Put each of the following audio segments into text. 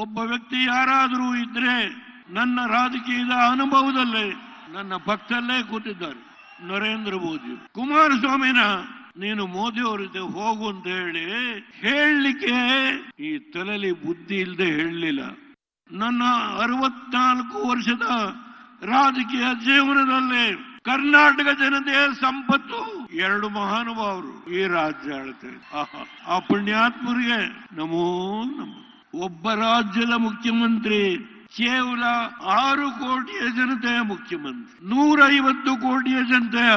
ಒಬ್ಬ ವ್ಯಕ್ತಿ ಯಾರಾದರೂ ಇದ್ರೆ ನನ್ನ ರಾಜಕೀಯದ ಅನುಭವದಲ್ಲೇ ನನ್ನ ಭಕ್ತಲ್ಲೇ ಕೂತಿದ್ದಾರೆ. ನರೇಂದ್ರ ಮೋದಿ. ಕುಮಾರಸ್ವಾಮಿನ, ನೀನು ಮೋದಿ ಅವ್ರ ಜೊತೆ ಹೋಗು ಅಂತ ಹೇಳಿ ಹೇಳಲಿಕ್ಕೆ ಈ ತಲೆಲಿ ಬುದ್ಧಿ ಇಲ್ಲದೆ ಹೇಳಲಿಲ್ಲ. ನನ್ನ ಅರವತ್ನಾಲ್ಕು ವರ್ಷದ ರಾಜಕೀಯ ಜೀವನದಲ್ಲಿ ಕರ್ನಾಟಕ ಜನತೆಯ ಸಂಪತ್ತು ಎರಡು ಮಹಾನುಭಾವರು ಈ ರಾಜ್ಯ ಆಳ್ತಾರೆ ಆಹಾ. ಆ ಪುಣ್ಯಾತ್ಮರಿಗೆ ನಮೋ ನಮೋ. ಒಬ್ಬ ರಾಜ್ಯದ ಮುಖ್ಯಮಂತ್ರಿ, ಕೇವಲ ಆರು ಕೋಟಿಯ ಜನತೆಯ ಮುಖ್ಯಮಂತ್ರಿ, ನೂರೈವತ್ತು ಕೋಟಿಯ ಜನತೆಯ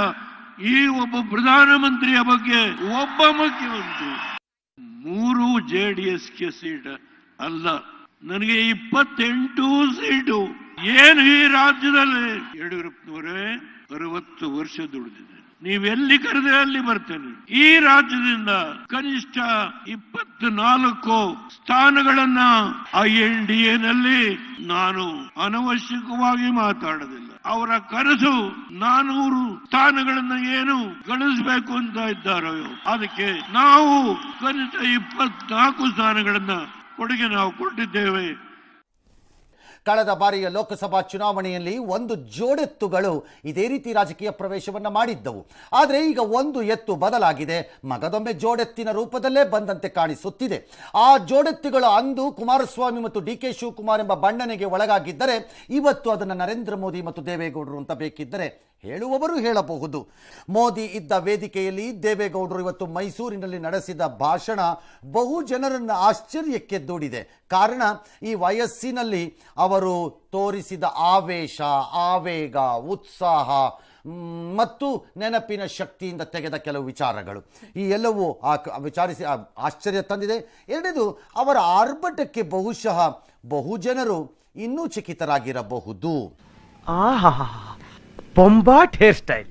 ಈ ಒಬ್ಬ ಪ್ರಧಾನಮಂತ್ರಿಯ ಬಗ್ಗೆ ಒಬ್ಬ ಮುಖ್ಯಮಂತ್ರಿ. ಮೂರು ಜೆ ಡಿ ಎಸ್ಗೆ ಸೀಟ್ ಅಲ್ಲ, ನನಗೆ ಇಪ್ಪತ್ತೆಂಟು ಸೀಟು. ಏನು ಈ ರಾಜ್ಯದಲ್ಲಿ? ಯಡಿಯೂರಪ್ಪನವರೇ, ಅರವತ್ತು ವರ್ಷ ದುಡಿದಿದೆ. ನೀವೆಲ್ಲಿ ಕರೆದ್ರೆ ಅಲ್ಲಿ ಬರ್ತೇನೆ. ಈ ರಾಜ್ಯದಿಂದ ಕನಿಷ್ಠ ಇಪ್ಪತ್ನಾಲ್ಕು ಸ್ಥಾನಗಳನ್ನ ಐ ಎನ್ ಡಿ ಎನಲ್ಲಿ ನಾನು ಅನವಶ್ಯಕವಾಗಿ ಮಾತಾಡೋದಿಲ್ಲ. ಅವರ ಕನಸು ನಾನೂರು ಸ್ಥಾನಗಳನ್ನ ಏನು ಗಳಿಸಬೇಕು ಅಂತ ಇದ್ದಾರೋ ಅದಕ್ಕೆ ನಾವು ಕನಿಷ್ಠ ಇಪ್ಪತ್ನಾಲ್ಕು ಸ್ಥಾನಗಳನ್ನ ಕೊಡುಗೆ ನಾವು ಕೊಟ್ಟಿದ್ದೇವೆ. ಕಳೆದ ಬಾರಿಯ ಲೋಕಸಭಾ ಚುನಾವಣೆಯಲ್ಲಿ ಒಂದು ಜೋಡೆತ್ತುಗಳು ಇದೇ ರೀತಿ ರಾಜಕೀಯ ಪ್ರವೇಶವನ್ನು ಮಾಡಿದ್ದವು. ಆದರೆ ಈಗ ಒಂದು ಎತ್ತು ಬದಲಾಗಿದೆ. ಮಗದೊಮ್ಮೆ ಜೋಡೆತ್ತಿನ ರೂಪದಲ್ಲೇ ಬಂದಂತೆ ಕಾಣಿಸುತ್ತಿದೆ. ಆ ಜೋಡೆತ್ತುಗಳು ಅಂದು ಕುಮಾರಸ್ವಾಮಿ ಮತ್ತು ಡಿ ಕೆ ಶಿವಕುಮಾರ್ ಎಂಬ ಬಣ್ಣನೆಗೆ ಒಳಗಾಗಿದ್ದರೆ ಇವತ್ತು ಅದನ್ನು ನರೇಂದ್ರ ಮೋದಿ ಮತ್ತು ದೇವೇಗೌಡರು ಅಂತ ಬೇಕಿದ್ದರೆ ಹೇಳುವವರು ಹೇಳಬಹುದು. ಮೋದಿ ಇದ್ದ ವೇದಿಕೆಯಲ್ಲಿ ದೇವೇಗೌಡರು ಇವತ್ತು ಮೈಸೂರಿನಲ್ಲಿ ನಡೆಸಿದ ಭಾಷಣ ಬಹು ಜನರನ್ನು ಆಶ್ಚರ್ಯಕ್ಕೆ ದೂಡಿದೆ. ಕಾರಣ, ಈ ವಯಸ್ಸಿನಲ್ಲಿ ಅವರು ತೋರಿಸಿದ ಆವೇಶ, ಆವೇಗ, ಉತ್ಸಾಹ ಮತ್ತು ನೆನಪಿನ ಶಕ್ತಿಯಿಂದ ತೆಗೆದ ಕೆಲವು ವಿಚಾರಗಳು. ಈ ಎಲ್ಲವೂ ಆ ವಿಚಾರಿಸಿ ಆಶ್ಚರ್ಯ ತಂದಿದೆ. ಎರಡನೇದು, ಅವರ ಆರ್ಭಟಕ್ಕೆ ಬಹುಶಃ ಬಹುಜನರು ಇನ್ನೂ ಚಕಿತರಾಗಿರಬಹುದು. ಆಹಾ बॉम्बाट हेयर स्टाइल